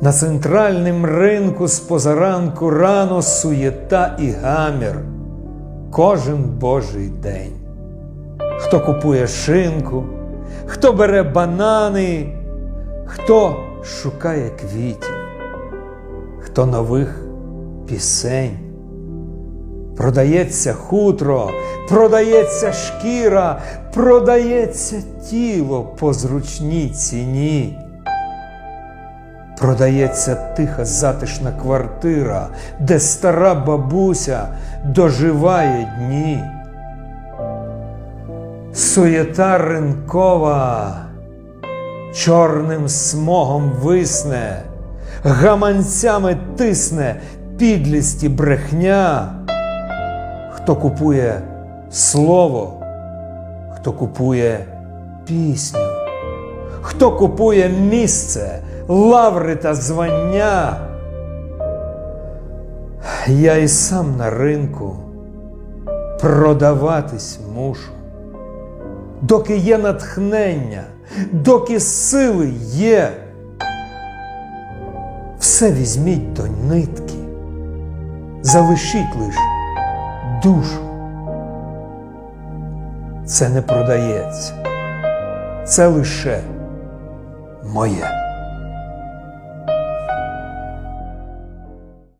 На центральним ринку з позаранку рано суєта і гамір. Кожен божий день. Хто купує шинку, хто бере банани, хто шукає квітів, хто нових пісень. Продається хутро, продається шкіра, продається тіло по зручній ціні. Продається тиха затишна квартира, де стара бабуся доживає дні. Суєта ринкова чорним смогом висне, гаманцями тисне підлість і брехня. Хто купує слово, хто купує пісню, хто купує місце, лаври та звання. Я і сам на ринку продаватись мушу. Доки є натхнення, доки сили є, все візьміть до нитки, залишіть лиш душу. Це не продається, це лише моє.